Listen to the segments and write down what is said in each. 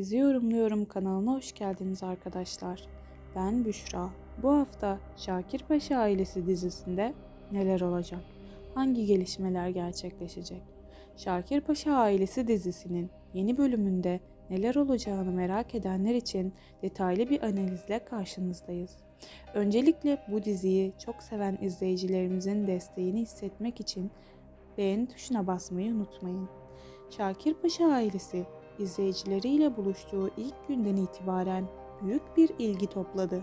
Dizi Yorumluyorum kanalına hoş geldiniz arkadaşlar. Ben Büşra. Bu hafta Şakir Paşa Ailesi dizisinde neler olacak? Hangi gelişmeler gerçekleşecek? Şakir Paşa Ailesi dizisinin yeni bölümünde neler olacağını merak edenler için detaylı bir analizle karşınızdayız. Öncelikle bu diziyi çok seven izleyicilerimizin desteğini hissetmek için beğeni tuşuna basmayı unutmayın. Şakir Paşa ailesi izleyicileriyle buluştuğu ilk günden itibaren büyük bir ilgi topladı.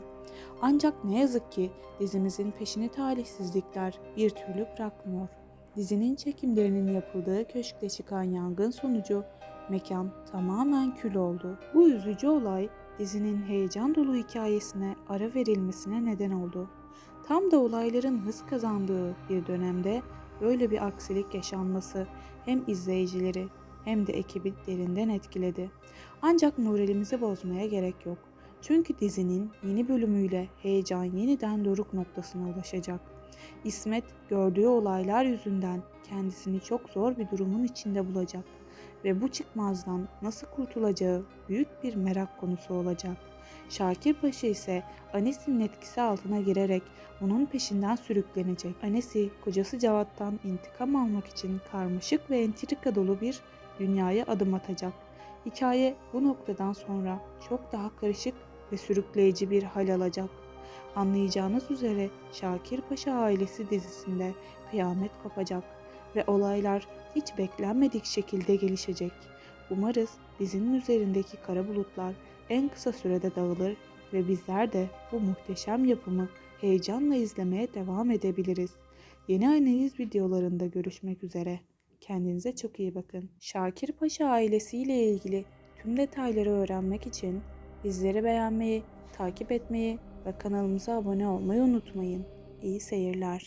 Ancak ne yazık ki dizimizin peşini talihsizlikler bir türlü bırakmıyor. Dizinin çekimlerinin yapıldığı köşkte çıkan yangın sonucu mekan tamamen kül oldu. Bu üzücü olay dizinin heyecan dolu hikayesine ara verilmesine neden oldu. Tam da olayların hız kazandığı bir dönemde böyle bir aksilik yaşanması hem izleyicileri hem de ekibi derinden etkiledi. Ancak moralimizi bozmaya gerek yok. Çünkü dizinin yeni bölümüyle heyecan yeniden doruk noktasına ulaşacak. İsmet gördüğü olaylar yüzünden kendisini çok zor bir durumun içinde bulacak ve bu çıkmazdan nasıl kurtulacağı büyük bir merak konusu olacak. Şakir Paşa ise Anes'in etkisi altına girerek onun peşinden sürüklenecek. Anesi kocası Cevat'tan intikam almak için karmaşık ve entrika dolu bir dünyaya adım atacak. Hikaye bu noktadan sonra çok daha karışık ve sürükleyici bir hal alacak. Anlayacağınız üzere Şakir Paşa ailesi dizisinde kıyamet kopacak ve olaylar hiç beklenmedik şekilde gelişecek. Umarız dizinin üzerindeki kara bulutlar en kısa sürede dağılır ve bizler de bu muhteşem yapımı heyecanla izlemeye devam edebiliriz. Yeni analiz videolarında görüşmek üzere. Kendinize çok iyi bakın. Şakir Paşa ailesiyle ilgili tüm detayları öğrenmek için bizleri beğenmeyi, takip etmeyi ve kanalımıza abone olmayı unutmayın. İyi seyirler.